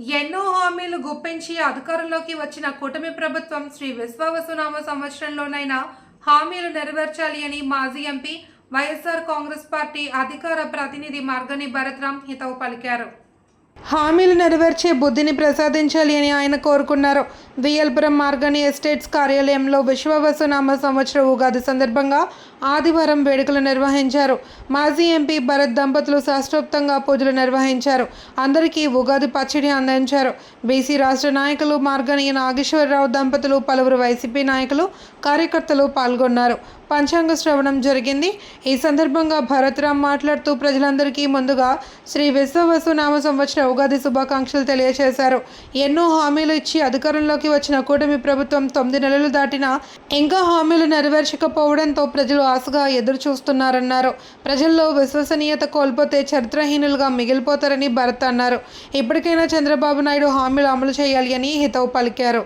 ఎన్నో హామీలు గుప్పించి అధికారంలోకి వచ్చిన కూటమి ప్రభుత్వం శ్రీ విశ్వావసునామ సంవత్సరంలోనైనా హామీలు నెరవేర్చాలి అని మాజీ ఎంపీ వైఎస్ఆర్ కాంగ్రెస్ పార్టీ అధికార ప్రతినిధి మార్గని భరత్రామ్ హితవు పలికారు. హామీలు నెరవేర్చే బుద్ధిని ప్రసాదించాలి అని ఆయన కోరుకున్నారు. విఎల్పురం మార్గని ఎస్టేట్స్ కార్యాలయంలో విశ్వవసునామ సంవత్సర ఉగాది సందర్భంగా ఆదివారం వేడుకలు నిర్వహించారు. మాజీ ఎంపీ భరత్ దంపతులు శాస్త్రోక్తంగా పూజలు నిర్వహించారు. అందరికీ ఉగాది పచ్చడి అందించారు. బీసీ రాష్ట్ర నాయకులు మార్గని నాగేశ్వరరావు దంపతులు పలువురు వైసీపీ నాయకులు కార్యకర్తలు పాల్గొన్నారు. పంచాంగ శ్రవణం జరిగింది. ఈ సందర్భంగా భరత్రామ్ మాట్లాడుతూ ప్రజలందరికీ ముందుగా శ్రీ విశ్వవసునామ నామ సంవత్సర ఉగాది శుభాకాంక్షలు తెలియజేశారు. ఎన్నో హామీలు ఇచ్చి అధికారంలోకి వచ్చిన కూటమి ప్రభుత్వం తొమ్మిది నెలలు దాటినా ఇంకా హామీలు నెరవేర్చకపోవడంతో ప్రజలు ఆశగా ఎదురు చూస్తున్నారన్నారు ప్రజల్లో విశ్వసనీయత కోల్పోతే చరిత్రహీనులుగా మిగిలిపోతారని భరత్ అన్నారు. ఇప్పటికైనా చంద్రబాబు నాయుడు హామీలు అమలు చేయాలి అని హితవు పలికారు.